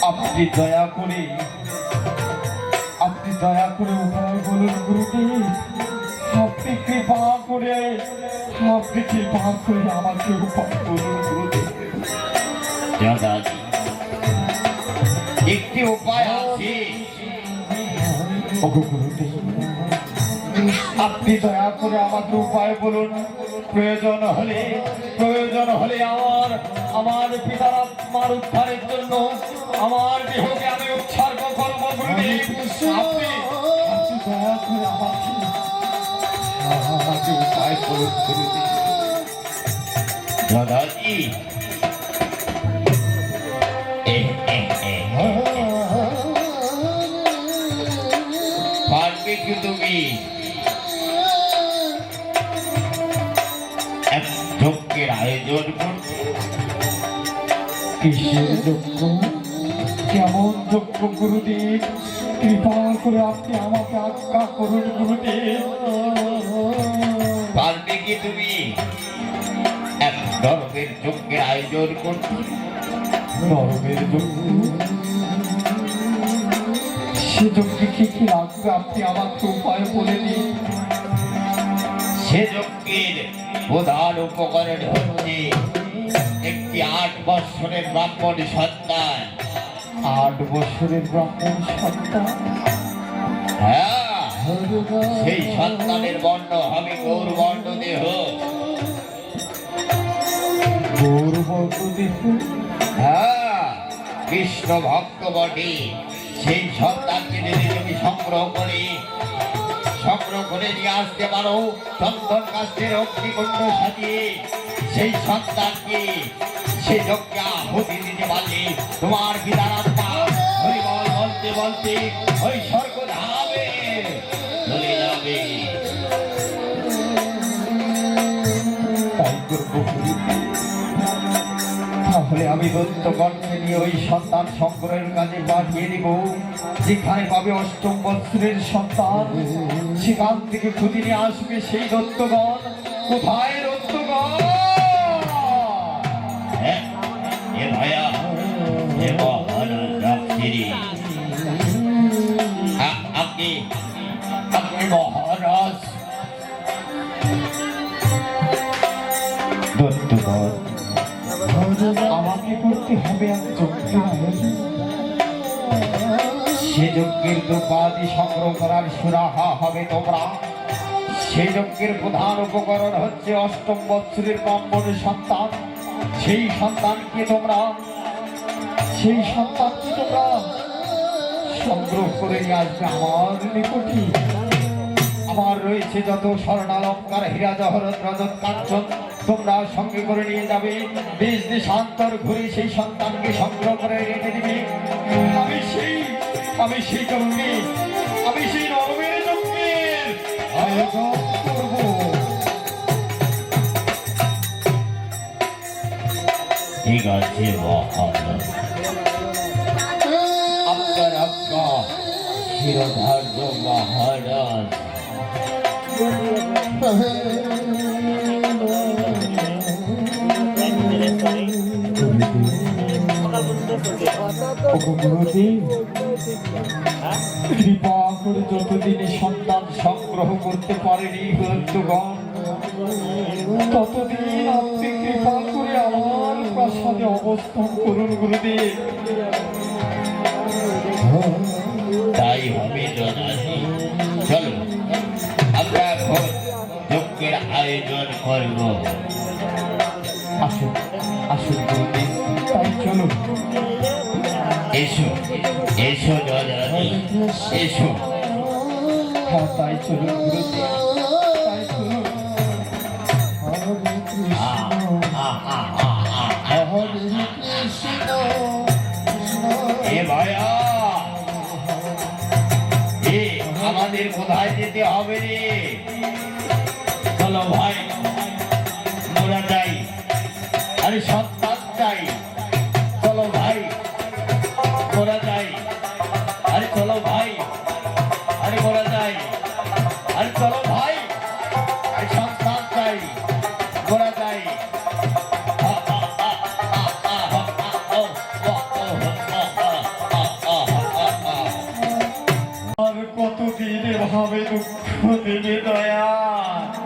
আপনি দয়া করে আপনি দয়া করে উপায় বলুন গুরুদেব আপনি কৃপা করে আপনি কৃপা করে আমাকে উপায় বলুন গুরুদেব একটি উপায় আছে। গুরুদেব আপনি দয়া করে আমাকে উপায় বলুন। প্রয়োজন হলে প্রয়োজন হলে আমার আমার পিতার আত্মার উদ্ধারের জন্য আমার দেহকে আমি উৎসর্গ করব আপনি আপনি দয়া করে আমাকে আমাকে উপায় বলুন দাদাজি কিসের যোগ্য কেমন যোগ্য গুরুদেব কৃপা করে আপনি আমাকে আজ্ঞা করুন গুরুদেব পারবে কি তুমি? এক ধর্মের যজ্ঞের আয়োজন করতে। নরমের যোগ্য সে যোগ্যে কি কি লাগবে? আপনি আমাকে উপায় বলে দিন। সে যজ্ঞের প্রধান উপকরণ হচ্ছে একটি আট বৎসরের ব্রাহ্মণ সন্তান। আট বছরের ব্রাহ্মণ সন্তান? হ্যাঁ সেই সন্তানের বর্ণ হবে গৌর বর্ণ দেহ। গৌরবর্গ দেহ? হ্যাঁ কৃষ্ণ ভক্ত বটে। সেই সন্তানকে যদি তুমি সংগ্রহ করে সংগ্রহ করে নিয়ে আসতে পারো চন্দন কাস্তের অগ্নিকুণ্ড সাজিয়ে সেই সন্তানকে সে দিতে পারলে তোমার বলতে বলতে ওই স্বর্গ চলে যাবে। তাহলে আমি দত্তগণকে নিয়ে ওই সন্তান সংগ্রহের কাজে পাঠিয়ে দিব। যেখানে পাবে অষ্টম বৎসরের সন্তান। সেখান থেকে খুঁজে নিয়ে আসবে সেই দত্তগণ। কোথায় দত্তগণ? আমাকে করতে হবে। সে যজ্ঞের দ্রব্যাদি সংগ্রহ করার সুরাহা হবে তোমরা। সেই যজ্ঞের প্রধান উপকরণ হচ্ছে অষ্টম বৎসরের ব্রাহ্মণ সন্তান। সেই সন্তানকে তোমরা? সেই সন্তানকে তোমরা? সংগ্রহ করে আসবে আমার নিকটে। আমার রয়েছে যত স্বর্ণালঙ্কার হীরা জহরত রজত কাঞ্চন তোমরা সঙ্গে করে নিয়ে যাবে। দেশ দেশান্তর ঘুরে সেই সন্তানকে সংগ্রহ করে রেখে দিবে। আমি সেই আমি সেই জন্মে আমি সেই আছে মহারাজ আপনার আজ্ঞা শিরোধার্য মহারাজ গুরুদেব কৃপা করে যতদিনে সন্তান সংগ্রহ করতে পারেনি বন্ধুগণ ততদিন আপনি কৃপা করে আমার প্রাসাদে অবস্থান করুন গুরুদেব। তাই হবে দাদাজি চলো আমরা এখন যজ্ঞের আয়োজন করব। আসুন আসুন গুরুদেব। তাই চলুন। এসো এসো দাদাজি এসো। হ্যাঁ তাই চলুন গুরুদেব। আমাদের কোথায় যেতে হবে রে? চলো ভাই মোরা যাই। আরে সন্তান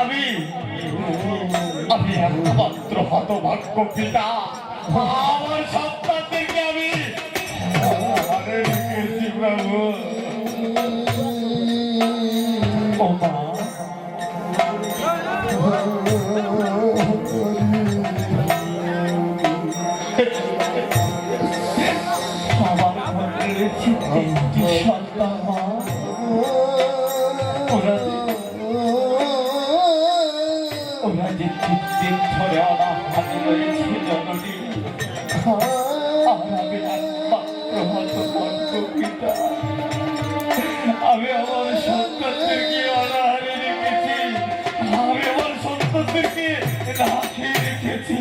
আমি আমি একমাত্র হতভাগ্য পিতা। আমার সন্তানদেরকে আমি আমার সন্তানদেরকে অনাহারে রেখেছি? আমি আমার সন্তানদেরকে না খেয়ে রেখেছি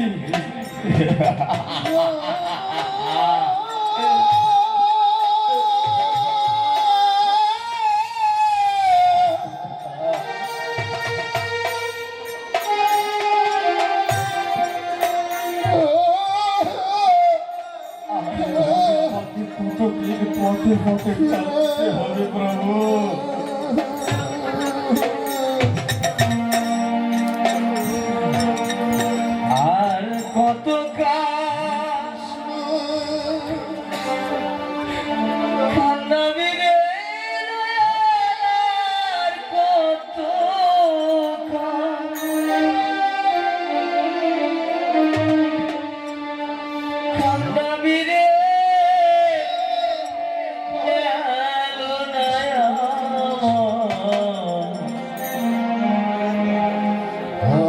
আমাকে কতদিন Salve, Bruno!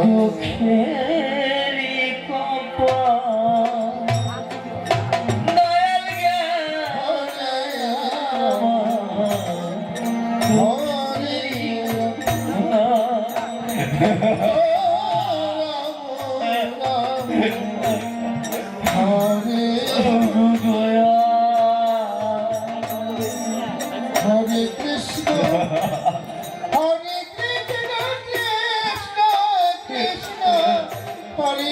আমার হরে